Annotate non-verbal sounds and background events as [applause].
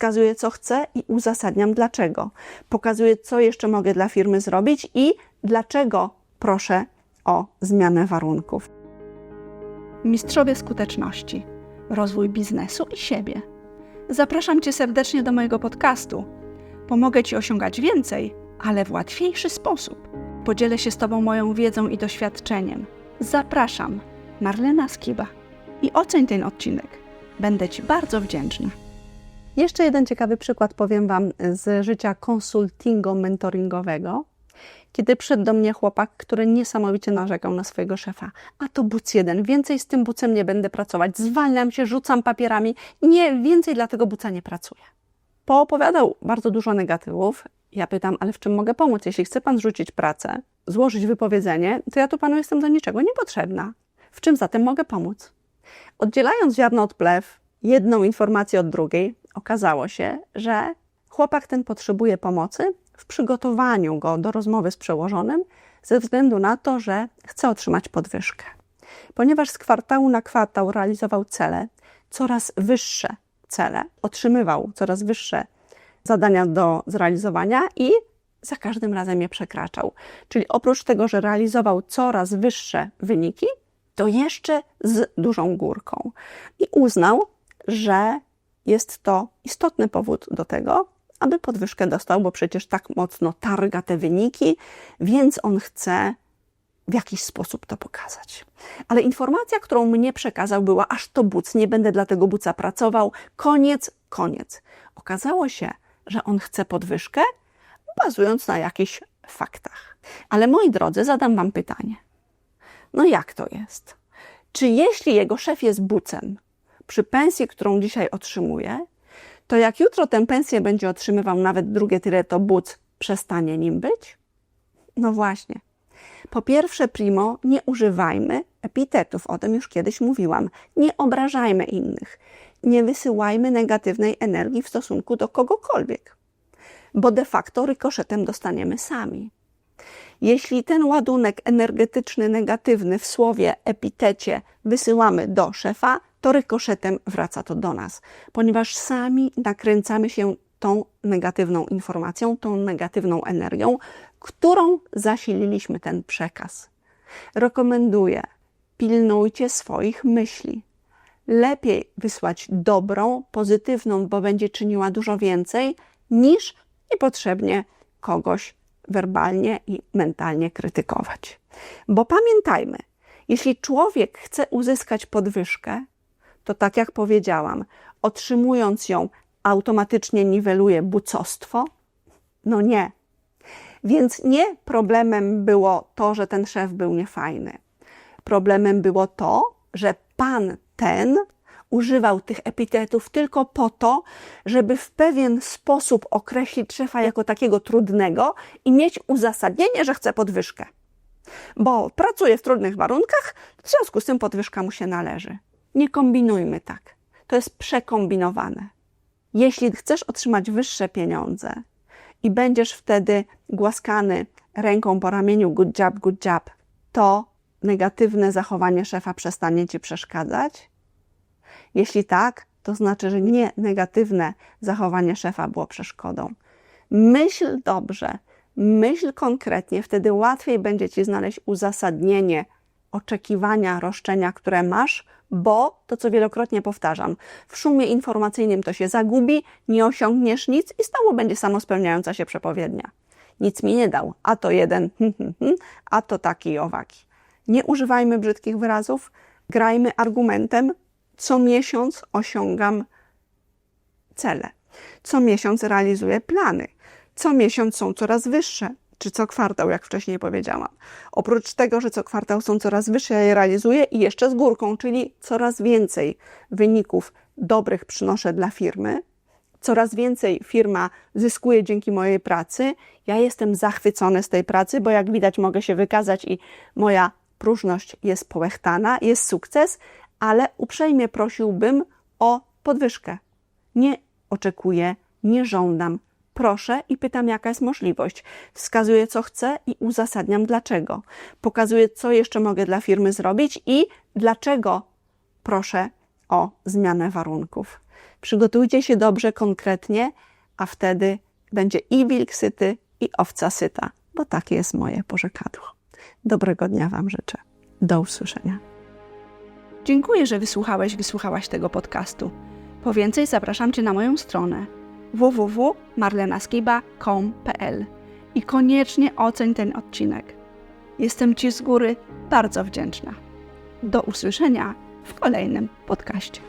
Wskazuję, co chcę i uzasadniam dlaczego. Pokazuję, co jeszcze mogę dla firmy zrobić i dlaczego proszę o zmianę warunków. Mistrzowie skuteczności, rozwój biznesu i siebie. Zapraszam Cię serdecznie do mojego podcastu. Pomogę Ci osiągać więcej, ale w łatwiejszy sposób. Podzielę się z Tobą moją wiedzą i doświadczeniem. Zapraszam, Marlena Skiba. I oceń ten odcinek. Będę Ci bardzo wdzięczna. Jeszcze jeden ciekawy przykład powiem Wam z życia konsultingu mentoringowego. Kiedy przyszedł do mnie chłopak, który niesamowicie narzekał na swojego szefa. A to buc jeden, więcej z tym bucem nie będę pracować, zwalniam się, rzucam papierami. Nie, więcej dla tego buca nie pracuję. Poopowiadał bardzo dużo negatywów. Ja pytam, ale w czym mogę pomóc? Jeśli chce Pan zrzucić pracę, złożyć wypowiedzenie, to ja tu Panu jestem do niczego niepotrzebna. W czym zatem mogę pomóc? Oddzielając ziarno od plew, jedną informację od drugiej, okazało się, że chłopak ten potrzebuje pomocy w przygotowaniu go do rozmowy z przełożonym ze względu na to, że chce otrzymać podwyżkę. Ponieważ z kwartału na kwartał realizował cele, coraz wyższe cele, otrzymywał coraz wyższe zadania do zrealizowania i za każdym razem je przekraczał. Czyli oprócz tego, że realizował coraz wyższe wyniki, to jeszcze z dużą górką. I uznał, że jest to istotny powód do tego, aby podwyżkę dostał, bo przecież tak mocno targa te wyniki, więc on chce w jakiś sposób to pokazać. Ale informacja, którą mnie przekazał, była aż to buc, nie będę dla tego buca pracował, koniec, koniec. Okazało się, że on chce podwyżkę, bazując na jakichś faktach. Ale moi drodzy, zadam Wam pytanie. No jak to jest? Czy jeśli jego szef jest bucem, przy pensji, którą dzisiaj otrzymuje, to jak jutro tę pensję będzie otrzymywał nawet drugie tyle, to buc przestanie nim być? No właśnie. Po pierwsze, primo, nie używajmy epitetów, o tym już kiedyś mówiłam. Nie obrażajmy innych. Nie wysyłajmy negatywnej energii w stosunku do kogokolwiek, bo de facto rykoszetem dostaniemy sami. Jeśli ten ładunek energetyczny negatywny w słowie, epitecie wysyłamy do szefa, to rykoszetem wraca to do nas, ponieważ sami nakręcamy się tą negatywną informacją, tą negatywną energią, którą zasililiśmy ten przekaz. Rekomenduję, pilnujcie swoich myśli. Lepiej wysłać dobrą, pozytywną, bo będzie czyniła dużo więcej, niż niepotrzebnie kogoś werbalnie i mentalnie krytykować. Bo pamiętajmy, jeśli człowiek chce uzyskać podwyżkę, to tak jak powiedziałam, otrzymując ją, automatycznie niweluje bucostwo? No nie. Więc nie problemem było to, że ten szef był niefajny. Problemem było to, że pan ten używał tych epitetów tylko po to, żeby w pewien sposób określić szefa jako takiego trudnego i mieć uzasadnienie, że chce podwyżkę. Bo pracuje w trudnych warunkach, w związku z tym podwyżka mu się należy. Nie kombinujmy tak. To jest przekombinowane. Jeśli chcesz otrzymać wyższe pieniądze i będziesz wtedy głaskany ręką po ramieniu good job, good job, to negatywne zachowanie szefa przestanie ci przeszkadzać? Jeśli tak, to znaczy, że nie negatywne zachowanie szefa było przeszkodą. Myśl dobrze, myśl konkretnie, wtedy łatwiej będzie ci znaleźć uzasadnienie oczekiwania, roszczenia, które masz, bo to, co wielokrotnie powtarzam, w szumie informacyjnym to się zagubi, nie osiągniesz nic i stało będzie samospełniająca się przepowiednia. Nic mi nie dał, a to jeden, hm, [laughs] hm, hm, a to taki i owaki. Nie używajmy brzydkich wyrazów, grajmy argumentem, co miesiąc osiągam cele, co miesiąc realizuję plany, co miesiąc są coraz wyższe, czy co kwartał, jak wcześniej powiedziałam. Oprócz tego, że co kwartał są coraz wyższe, ja je realizuję i jeszcze z górką, czyli coraz więcej wyników dobrych przynoszę dla firmy, coraz więcej firma zyskuje dzięki mojej pracy. Ja jestem zachwycony z tej pracy, bo jak widać mogę się wykazać i moja próżność jest połechtana, jest sukces, ale uprzejmie prosiłbym o podwyżkę. Nie oczekuję, nie żądam, proszę i pytam, jaka jest możliwość. Wskazuję, co chcę i uzasadniam dlaczego. Pokazuję, co jeszcze mogę dla firmy zrobić i dlaczego proszę o zmianę warunków. Przygotujcie się dobrze, konkretnie, a wtedy będzie i wilk syty, i owca syta, bo takie jest moje porzekadło. Dobrego dnia Wam życzę. Do usłyszenia. Dziękuję, że wysłuchałeś, wysłuchałaś tego podcastu. Po więcej zapraszam Cię na moją stronę www.marlenaskiba.com.pl i koniecznie oceń ten odcinek. Jestem Ci z góry bardzo wdzięczna. Do usłyszenia w kolejnym podcaście.